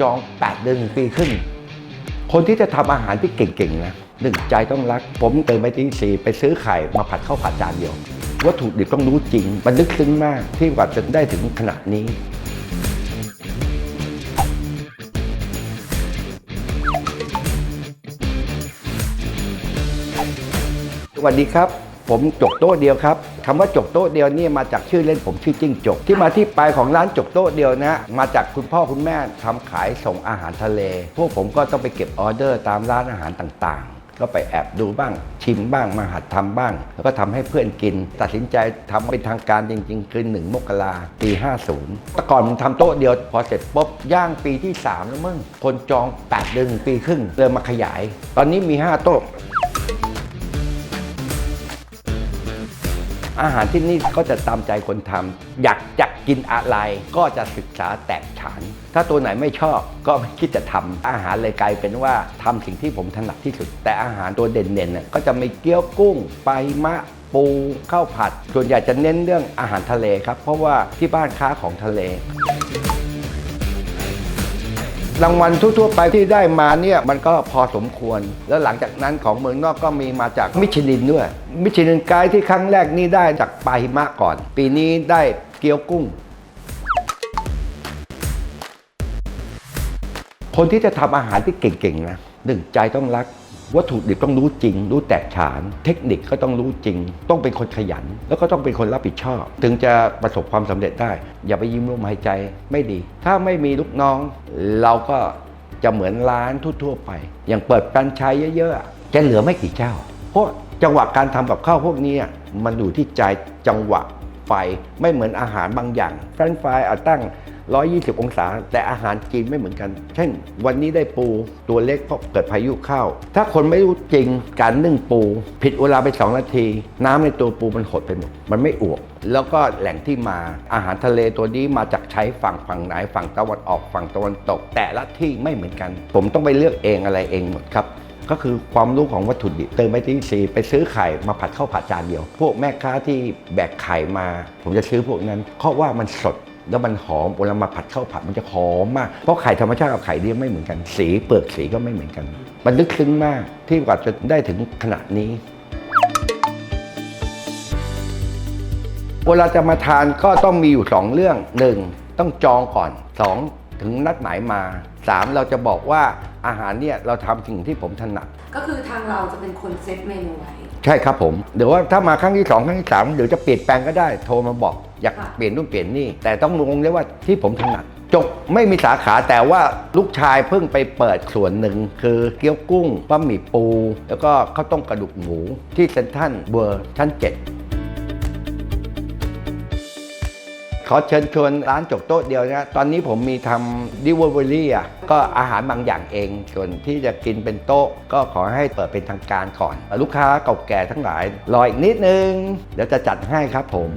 จอง 8 เดือนปีครึ่งคนที่จะทำอาหารที่เก่งๆนะหนึ่งใจต้องรัก ผมเตื่นไปตีสี่ไปซื้อไข่มาผัดข้าวผัดจานเดียว วัตถุดิบต้องรู้จริง มันลึกซึ้งมากที่กว่าจะได้ถึงขนาดนี้สวัสดีครับ ผมจกโต๊ะเดียวครับคำว่าจกโต๊ะเดียวนี่มาจากชื่อเล่นผมชื่อจิ้งจก ที่มาที่ไปของร้านจกโต๊ะเดียวนะมาจากคุณพ่อคุณแม่ทำขายส่งอาหารทะเล พวกผมก็ต้องไปเก็บออเดอร์ตามร้านอาหารต่างๆ ก็ไปแอบดูบ้าง ชิมบ้างมาหัดทำบ้าง แล้วก็ทำให้เพื่อนกิน ตัดสินใจทำเป็นทางการจริง ๆ คือหนึ่งมกราปี 50 แต่ก่อนผมทำโต๊ะเดียว พอเสร็จปุ๊บย่างปีที่ 3 แล้วมึงคนจอง8เดือนถึงปีครึ่งเลยมาขยาย ตอนนี้มี 5 โต๊ะ อาหารที่นี่ก็จะตามใจคนทำอยากจะกินอะไรก็จะศึกษาแตกฉาน ถ้าตัวไหนไม่ชอบก็ไม่คิดจะทำอาหารเลยกลายเป็นว่าทำสิ่งที่ผมถนัดที่สุด แต่อาหารตัวเด่นๆน่ยก็จะมีเกี๊ยวกุ้งไปมะปูข้าวผัด ส่วนใหญ่จะเน้นเรื่องอาหารทะเลครับ เพราะว่าที่บ้านค้าของทะเล รางวัลทั่วๆไปที่ได้มาเนี่ยมันก็พอสมควร แล้วหลังจากนั้นของเมืองนอกก็มีมาจากมิชลินด้วย มิชลินไกด์ที่ครั้งแรกนี่ได้จากปาหิมะก่อน ปีนี้ได้เกี๊ยวกุ้ง คนที่จะทำอาหารที่เก่งๆนะหนึ่งใจต้องรัก วัตถุดิบต้องรู้จริง รู้แตกฉาน เทคนิคก็ต้องรู้จริง ต้องเป็นคนขยัน แล้วก็ต้องเป็นคนรับผิดชอบ ถึงจะประสบความสำเร็จได้ อย่าไปยิ้มลมหายใจไม่ดี ถ้าไม่มีลูกน้อง เราก็จะเหมือนร้านทั่วๆไป อย่างเปิดแฟรนไชส์เยอะๆจะเหลือไม่กี่เจ้า เพราะจังหวะการทำกับข้าวพวกนี้มันอยู่ที่ใจจังหวะไฟไม่เหมือนอาหารบางอย่างแฟรนช์ฟรายอาจตั้ง 120 องศา แต่อาหารจีนไม่เหมือนกัน เช่น วันนี้ได้ปูตัวเล็กเพราะเกิดพายุเข้า ถ้าคนไม่รู้จริงการนึ่งปู ผิดเวลาไป 2 นาที น้ำในตัวปูมันหดไปหมด มันไม่อวบแล้วก็แหล่งที่มาอาหารทะเลตัวนี้มาจากใช้ฝั่งฝั่งไหนฝั่งตะวันออกฝั่งตะวันตก แต่ละที่ไม่เหมือนกัน ผมต้องไปเลือกเองอะไรเองหมดครับก็คือความรู้ของวัตถุดิบเติมไปที่สีไปซื้อไข่มาผัดข้าวผัดจานเดียว พวกแม่ค้าที่แบกไข่มา ผมจะซื้อพวกนั้นเพราะว่ามันสด แล้วมันหอมเวลามาผัดข้าวผัดมันจะหอมมาก เพราะไข่ธรรมชาติกับไข่เลี้ยงไม่เหมือนกัน สีเปลือกสีก็ไม่เหมือนกัน มันลึกซึ้งมากที่กว่าจะได้ถึงขนาดนี้ เวลาจะมาทานก็ต้องมีอยู่ 2 เรื่อง 1. ต้องจองก่อน 2. ถึงนัดหมายมา 3. เราจะบอกว่าอาหารเนี่ยเราทำสิ่งที่ผมถนัด ก็คือทางเราจะเป็นคนเซตเมนูไว้ ใช่ครับผม เดี๋ยวว่าถ้ามาครั้งที่ 2 ครั้งที่3เดี๋ยวจะเปลี่ยนแปลงก็ได้โทรมาบอก อยากเปลี่ยนนู่นเปลี่ยนนี่ แต่ต้องลงได้ว่าที่ผมถนัดจบไม่มีสาขาแต่ว่าลูกชายเพิ่งไปเปิดส่วนหนึ่ง คือเกี๊ยวกุ้งบะหมี่ปู แล้วก็ข้าวต้มกระดูกหมู ที่เซนทรัลเบอร์ชั้น7ขอเชิญชวนร้านจกโต๊ะเดียวนะ ตอนนี้ผมมีทำดิวเวอรี่อะ ก็อาหารบางอย่างเอง ส่วนที่จะกินเป็นโต๊ะ ก็ขอให้เปิดเป็นทางการก่อน ลูกค้าเก่าแก่ทั้งหลาย รออีกนิดนึง เดี๋ยวจะจัดให้ครับผม